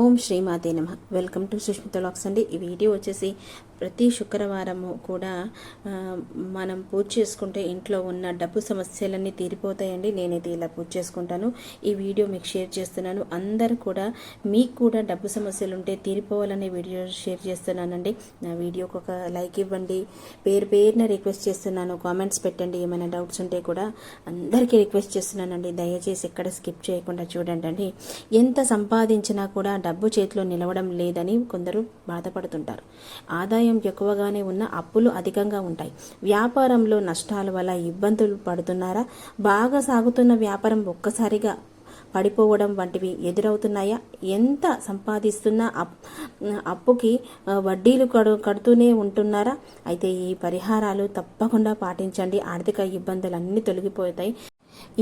ఓం శ్రీమాతే నమ. Welcome to Sushmita lakhs అండి. ఈ వీడియో వచ్చేసి ప్రతి శుక్రవారము కూడా మనం పూజ చేసుకుంటే ఇంట్లో ఉన్న డబ్బు సమస్యలన్నీ తీరిపోతాయండి. నేనైతే ఇలా పూజ చేసుకుంటాను. ఈ వీడియో మీకు షేర్ చేస్తున్నాను. అందరు కూడా మీకు కూడా డబ్బు సమస్యలు ఉంటే తీరిపోవాలనే వీడియో షేర్ చేస్తున్నానండి. నా వీడియోకి ఒక లైక్ ఇవ్వండి. పేరు పేరున రిక్వెస్ట్ చేస్తున్నాను. కామెంట్స్ పెట్టండి. ఏమైనా డౌట్స్ ఉంటే కూడా అందరికీ రిక్వెస్ట్ చేస్తున్నానండి. దయచేసి ఎక్కడ స్కిప్ చేయకుండా చూడండి అండి ఎంత సంపాదించినా కూడా డబ్బు చేతిలో నిలవడం లేదని కొందరు బాధపడుతుంటారు. ఆదాయం ఎక్కువగానే ఉన్న అప్పులు అధికంగా ఉంటాయి. వ్యాపారంలో నష్టాల వల్ల ఇబ్బందులు పడుతున్నారా? బాగా సాగుతున్న వ్యాపారం ఒక్కసారిగా పడిపోవడం వంటివి ఎదురవుతున్నాయా? ఎంత సంపాదిస్తున్నా అప్ అప్పుకి వడ్డీలు కడు కడుతూనే ఉంటున్నారా? అయితే ఈ పరిహారాలు తప్పకుండా పాటించండి. ఆర్థిక ఇబ్బందులు అన్నీ తొలగిపోతాయి.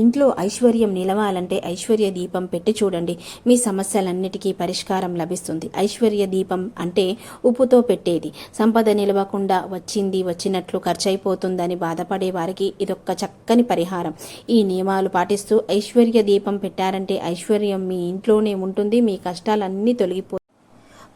ఇంట్లో ఐశ్వర్యం నిలవాలంటే ఐశ్వర్య దీపం పెట్టి చూడండి. మీ సమస్యలన్నిటికీ పరిష్కారం లభిస్తుంది. ఐశ్వర్య దీపం అంటే ఉప్పుతో పెట్టేది. సంపద నిలవకుండా వచ్చింది వచ్చినట్లు ఖర్చయిపోతుందని బాధపడే వారికి ఇదొక్క చక్కని పరిహారం. ఈ నియమాలు పాటిస్తూ ఐశ్వర్య దీపం పెట్టారంటే ఐశ్వర్యం మీ ఇంట్లోనే ఉంటుంది మీ కష్టాలన్నీ తొలగిపో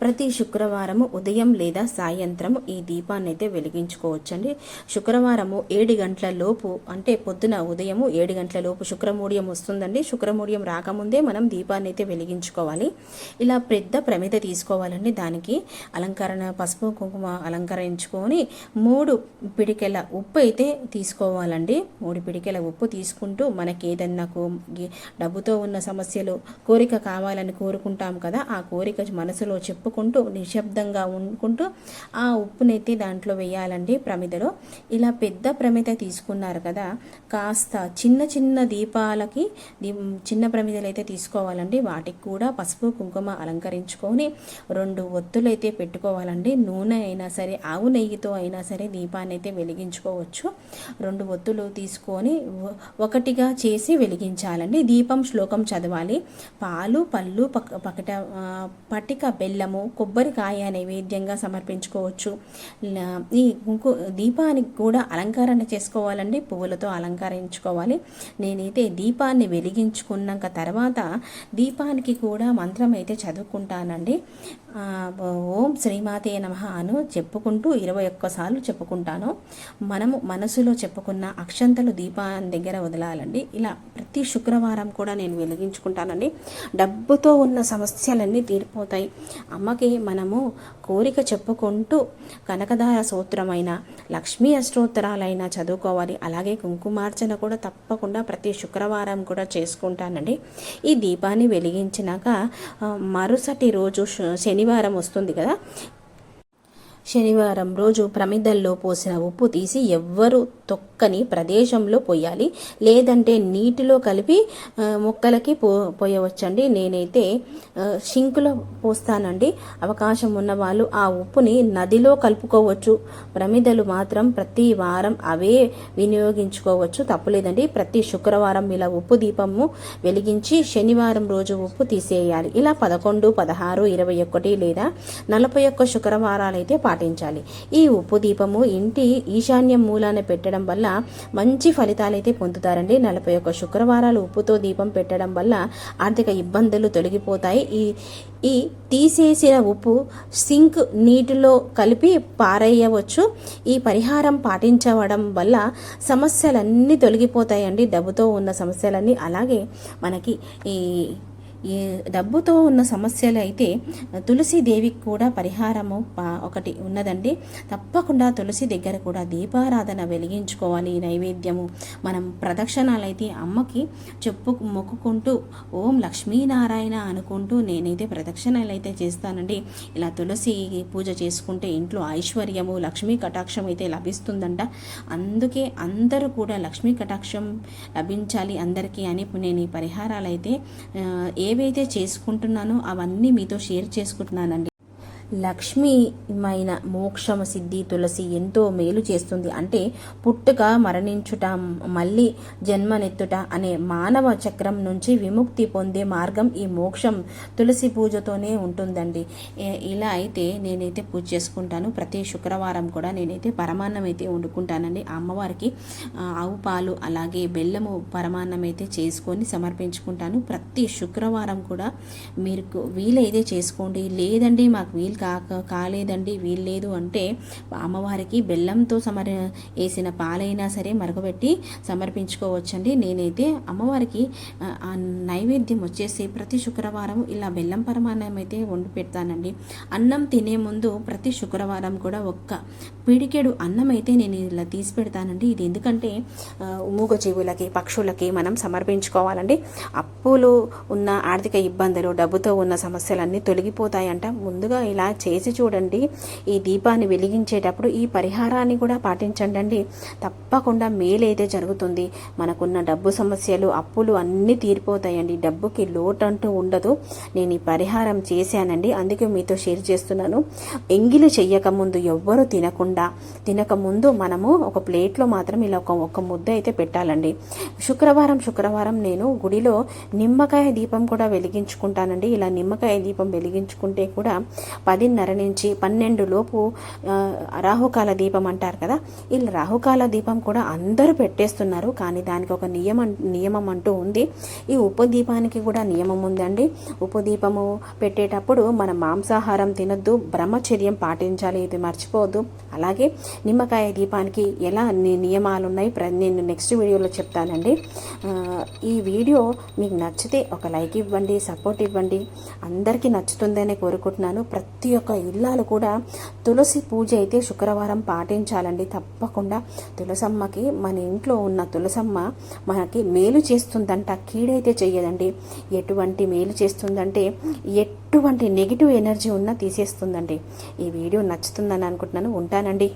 ప్రతి శుక్రవారము ఉదయం లేదా సాయంత్రం ఈ దీపాన్ని అయితే వెలిగించుకోవచ్చండి. శుక్రవారము ఏడు గంటల లోపు అంటే పొద్దున ఉదయము ఏడు గంటల లోపు శుక్రమూడియం వస్తుందండి. శుక్రమూడియం రాకముందే మనం దీపాన్ని అయితే వెలిగించుకోవాలి. ఇలా పెద్ద ప్రమిద తీసుకోవాలండి దానికి. అలంకరణ పసుపు కుంకుమ అలంకరించుకొని మూడు పిడికెల ఉప్పు అయితే తీసుకోవాలండి. మూడు పిడికెల ఉప్పు తీసుకుంటూ మనకి ఏదన్నా కో- డబ్బుతో ఉన్న సమస్యలు కోరిక కావాలని కోరుకుంటాం కదా ఆ కోరిక మనసులో చెప్పు కలుపుకుంటూ నిశ్శబ్దంగా ఉండుకుంటూ ఆ ఉప్పునైతే దాంట్లో వేయాలండి ప్రమిదలో. ఇలా పెద్ద ప్రమిద తీసుకున్నారు కదా కాస్త చిన్న చిన్న దీపాలకి దీ- చిన్న ప్రమిదలు అయితే తీసుకోవాలండి. వాటికి కూడా పసుపు కుంకుమ అలంకరించుకొని రెండు ఒత్తులు అయితే పెట్టుకోవాలండి. నూనె అయినా సరే ఆవు నెయ్యితో అయినా సరే దీపాన్ని అయితే వెలిగించుకోవచ్చు. రెండు ఒత్తులు తీసుకొని ఒకటిగా చేసి వెలిగించాలండి. దీపం శ్లోకం చదవాలి. పాలు పళ్ళు పక పకట పటిక బెల్లము కొబ్బరికాయ నైవేద్యంగా సమర్పించుకోవచ్చు. ఈ కుంకు దీపానికి కూడా అలంకరణ చేసుకోవాలండి. పువ్వులతో అలంకరించుకోవాలి. నేనైతే దీపాన్ని వెలిగించుకున్నాక తర్వాత దీపానికి కూడా మంత్రం అయితే చదువుకుంటానండి. ఓం శ్రీమాతే నమ అను చెప్పుకుంటూ ఇరవై ఒక్కసార్లు చెప్పుకుంటాను. మనము మనసులో చెప్పుకున్న అక్షంతలు దీపాన్ని దగ్గర వదలాలండి. ఇలా ప్రతి శుక్రవారం కూడా నేను వెలిగించుకుంటానండి. డబ్బుతో ఉన్న సమస్యలన్నీ తీరిపోతాయి. అమ్మకి మనము కోరిక చెప్పుకుంటూ కనకదార సూత్రమైన లక్ష్మీ అష్టోత్తరాలైనా చదువుకోవాలి. అలాగే కుంకుమార్చన కూడా తప్పకుండా ప్రతి శుక్రవారం కూడా చేసుకుంటానండి. ఈ దీపాన్ని వెలిగించినాక మరుసటి రోజు శనివారం వస్తుంది కదా శనివారం రోజు ప్రమిదల్లో పోసిన ఉప్పు తీసి ఎవ్వరు తొక్కని ప్రదేశంలో పోయాలి. లేదంటే నీటిలో కలిపి మొక్కలకి పో పోయవచ్చండి. నేనైతే షింకులో పోస్తానండి. అవకాశం ఉన్న వాళ్ళు ఆ ఉప్పుని నదిలో కలుపుకోవచ్చు. ప్రమిదలు మాత్రం ప్రతి వారం అవే వినియోగించుకోవచ్చు. తప్పులేదండి. ప్రతి శుక్రవారం ఇలా ఉప్పు దీపము వెలిగించి శనివారం రోజు ఉప్పు తీసేయాలి. ఇలా పదకొండు పదహారు ఇరవై ఒకటి లేదా నలభై ఒక్క శుక్రవారాలు అయితే పాటించాలి. ఈ ఉప్పు దీపము ఇంటి ఈశాన్యం మూలాన పెట్టడం వల్ల మంచి ఫలితాలు అయితే పొందుతారండి. నలభై ఒక్క శుక్రవారాలు ఉప్పుతో దీపం పెట్టడం వల్ల ఆర్థిక ఇబ్బందులు తొలగిపోతాయి. ఈ ఈ తీసేసిన ఉప్పు సింక్ నీటిలో కలిపి పారేయవచ్చు. ఈ పరిహారం పాటించవడం వల్ల సమస్యలన్నీ తొలగిపోతాయండి. డబ్బుతో ఉన్న సమస్యలన్నీ. అలాగే మనకి ఈ ఈ డబ్బుతో ఉన్న సమస్యలు అయితే తులసి దేవికి కూడా పరిహారము ఒకటి ఉన్నదండి. తప్పకుండా తులసి దగ్గర కూడా దీపారాధన వెలిగించుకోవాలి నైవేద్యము. మనం ప్రదక్షిణాలైతే అమ్మకి చెప్పు మొక్కుకుంటూ ఓం లక్ష్మీనారాయణ అనుకుంటూ నేనైతే ప్రదక్షిణలు అయితే చేస్తానండి. ఇలా తులసి పూజ చేసుకుంటే ఇంట్లో ఐశ్వర్యము లక్ష్మీ కటాక్షం అయితే లభిస్తుందంట. అందుకే అందరూ కూడా లక్ష్మీ కటాక్షం లభించాలి అందరికీ అని నేను ఈ పరిహారాలు అయితే ఏ ఏవైతే చేసుకుంటున్నానో అవన్నీ మీతో షేర్ చేసుకుంటున్నానండి. లక్ష్మీమైన మోక్షమ సిద్ధి తులసి ఎంతో మేలు చేస్తుంది. అంటే పుట్టుక మరణించుట మళ్ళీ జన్మనెత్తుట అనే మానవ చక్రం నుంచి విముక్తి పొందే మార్గం ఈ మోక్షం తులసి పూజతోనే ఉంటుందండి. ఇలా అయితే నేనైతే పూజ చేసుకుంటాను. ప్రతి శుక్రవారం కూడా నేనైతే పరమాన్నం అయితే వండుకుంటానండి అమ్మవారికి ఆవు పాలు అలాగే బెల్లము పరమాన్నం అయితే చేసుకొని సమర్పించుకుంటాను. ప్రతి శుక్రవారం కూడా మీరు వీలైతే చేసుకోండి. లేదండి మాకు వీలు కాక కాలేదండి వీల్లేదు అంటే అమ్మవారికి బెల్లంతో సమర్ వేసిన పాలైనా సరే మరగబెట్టి సమర్పించుకోవచ్చండి. నేనైతే అమ్మవారికి ఆ, నైవేద్యం వచ్చేసి ప్రతి శుక్రవారం ఇలా బెల్లం పరమాన్నం అయితే వండి పెడతానండి. అన్నం తినే ముందు ప్రతి శుక్రవారం కూడా ఒక్క పిడికెడు అన్నం అయితే నేను ఇలా తీసి పెడతానండి. ఇది ఎందుకంటే మూగ మూగజీవులకి పక్షులకి మనం సమర్పించుకోవాలండి. అప్పులు ఉన్న ఆర్థిక ఇబ్బందులు డబ్బుతో ఉన్న సమస్యలన్నీ తొలగిపోతాయంట. ముందుగా ఇలా చేసి చూడండి. ఈ దీపాన్ని వెలిగించేటప్పుడు ఈ పరిహారాన్ని కూడా పాటించండి అండి తప్పకుండా మేలైతే జరుగుతుంది. మనకున్న డబ్బు సమస్యలు అప్పులు అన్నీ తీరిపోతాయండి. డబ్బుకి లోటు అంటూ ఉండదు. నేను ఈ పరిహారం చేశానండి. అందుకే మీతో షేర్ చేస్తున్నాను. ఎంగిలి చెయ్యకముందు ఎవ్వరు తినకుండా తినకముందు మనము ఒక ప్లేట్లో మాత్రం ఇలా ఒక ఒక ముద్ద అయితే పెట్టాలండి. శుక్రవారం శుక్రవారం నేను గుడిలో నిమ్మకాయ దీపం కూడా వెలిగించుకుంటానండి. ఇలా నిమ్మకాయ దీపం వెలిగించుకుంటే కూడా పదిన్నర నుంచి పన్నెండు లోపు రాహుకాల దీపం అంటారు కదా. ఈ రాహుకాల దీపం కూడా అందరూ పెట్టేస్తున్నారు. కానీ దానికి ఒక నియమం నియమం అంటూ ఉంది. ఈ ఉపదీపానికి కూడా నియమం ఉందండి. ఉపదీపము పెట్టేటప్పుడు మన మాంసాహారం తినొద్దు. బ్రహ్మచర్యం పాటించాలి. ఇది మర్చిపోవద్దు. అలాగే నిమ్మకాయ దీపానికి ఎలా నియమాలు ఉన్నాయి ప్ర- నేను నెక్స్ట్ వీడియోలో చెప్తానండి. ఈ వీడియో మీకు నచ్చితే ఒక లైక్ ఇవ్వండి సపోర్ట్ ఇవ్వండి. అందరికీ నచ్చుతుందనే కోరుకుంటున్నాను. ప్రతి ఒక్క ఇల్లాలు కూడా తులసి పూజ అయితే శుక్రవారం పాటించాలండి. తప్పకుండా తులసమ్మకి మన ఇంట్లో ఉన్న తులసమ్మ మనకి మేలు చేస్తుందంట కీడైతే చెయ్యదండి. ఎటువంటి మేలు చేస్తుందంటే ఎటువంటి నెగిటివ్ ఎనర్జీ ఉన్నా తీసేస్తుందండి. ఈ వీడియో నచ్చుతుందని అనుకుంటున్నాను. ఉంటానండి.